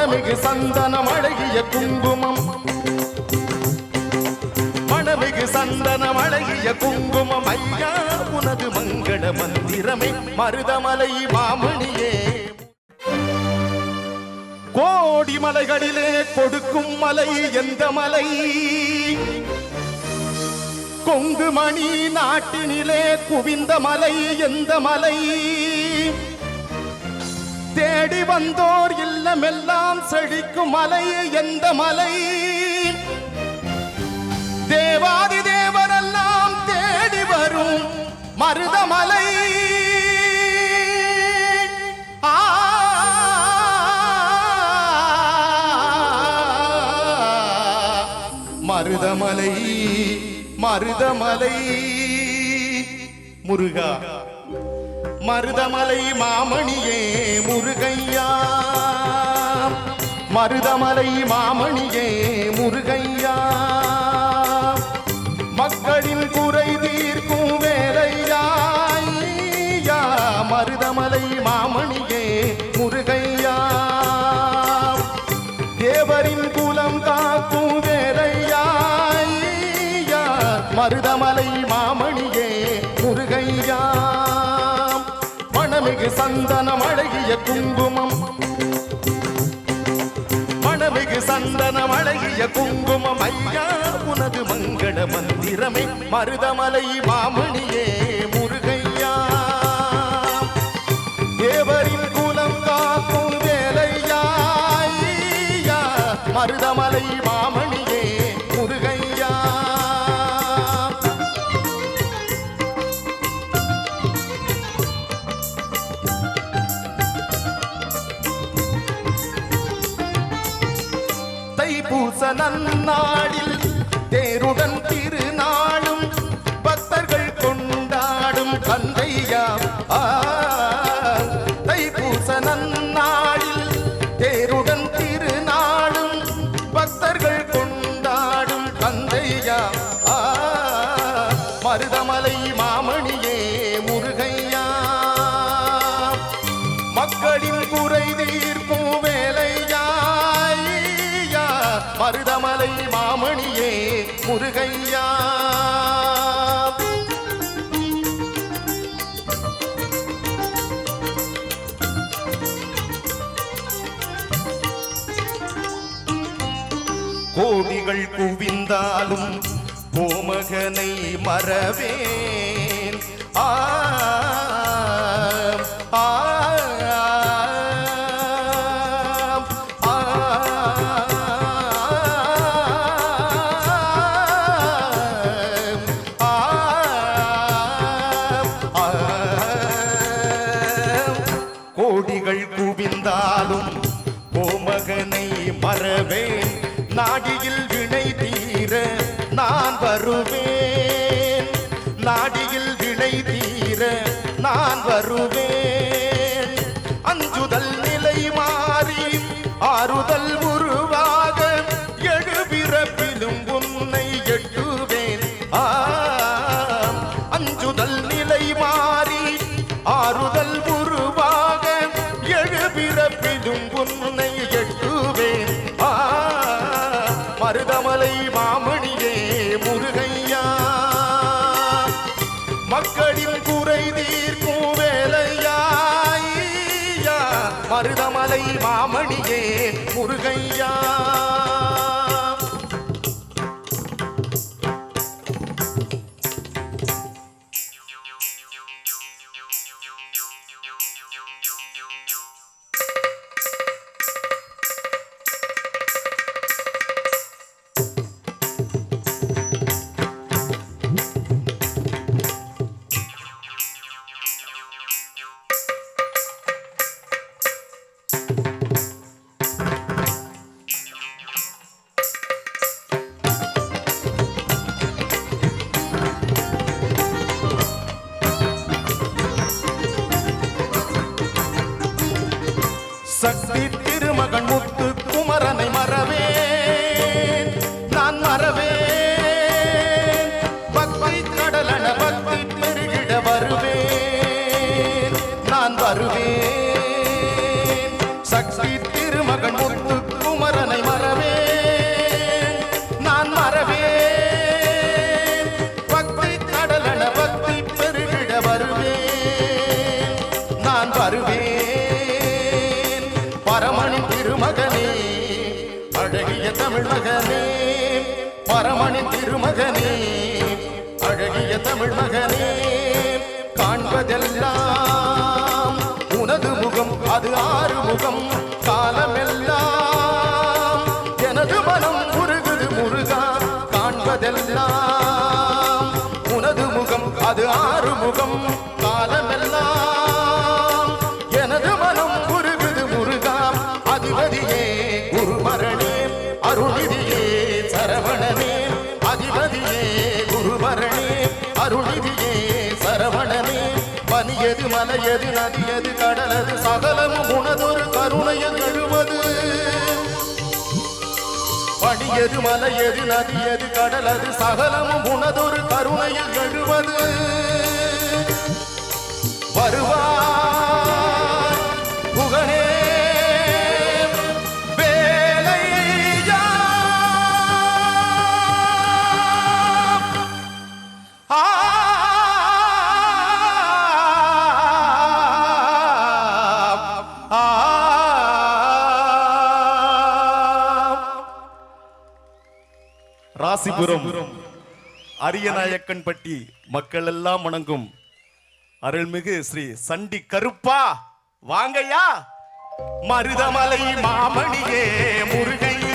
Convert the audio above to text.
மணமிகு சந்தனம் அழகிய குங்குமம். மணமிகு சந்தனம் அழகிய குங்குமம். ஐயா உனது மங்கள மந்திரமே மருதமலை மாமணியே. கோடி மலைகளிலே கொடுக்கும் மலை எந்த மலை? கொங்கு மணி நாட்டினிலே குவிந்த மலை எந்த மலை? தேடி வந்தோர் இல்லமெல்லாம் செழிக்கும் மலை எந்த மலை? தேவாதி தேவரெல்லாம் தேடி வரும் மருதமலை. மருதமலை மருதமலை. முருகா. மருதமலை மாமணியே முருகையா. மருதமலை மாமணியே முருகையா. மக்களின் குறை தீர்க்கும் வேலையா மருதமலை மாமணியே முருகையா. தேவரின் குலம் காக்கும் வேலையா மருதமலை மாமணியே முருகையா. அழகு சந்தனம் அழகிய குங்குமம். மணமிகு சந்தனம் அழகிய குங்குமம். ஐயா உனது மங்கள மந்திரமே மருதமலை மாமணியே தைப்பூச நன்னாளில் தேருடன் திருநாளும் பக்தர்கள் கொண்டாடும் கந்தையா ஆ, மருதமலை மாமணியே முருகையா. கோடிகள் குவிந்தாலும் கோமகனை மறவேன். ஆ ஆ, நான் வருவேன். அஞ்சுதல் நிலை மாறி ஆறுதல் உருவாக எழுபிறப்பிலும் உன்னை எட்டுவேன். அஞ்சுதல் நிலை மாறி ஆறுதல் உருவாக எழுபிறப்பிலும் உன்னை எட்டுவேன். மருதமலை மாமணியே முருகையா. மக்களின் குறை தீர்க்கும் வேலையா மருதமலை மாமணியே முருகையா. பரமணி திருமகனே அழகிய தமிழ் மகனே பரமணி திருமகனே அழகிய தமிழ் மகனே காண்பதெல்லாம் உனது முகம் அது ஆறு முகம் காலமெல்லாம் எனது மனம் முருகுது முருகா காண்பதெல்லாம் உனது முகம் அது ஆறு முகம் மலையது நதியது கடலது சகலமும் உனதொரு கருணையில் எழுவது படியது மலையது நதியது கடலது சகலமும் உனதொரு கருணையில் எழுவது ராசிபுரம் அரியநாயக்கன்பட்டி மக்கள் எல்லாம் வணங்கும் அருள்மிகு ஸ்ரீ சண்டி கருப்பா. வாங்கய்யா. மருதமலை மாமணியே முருகையே.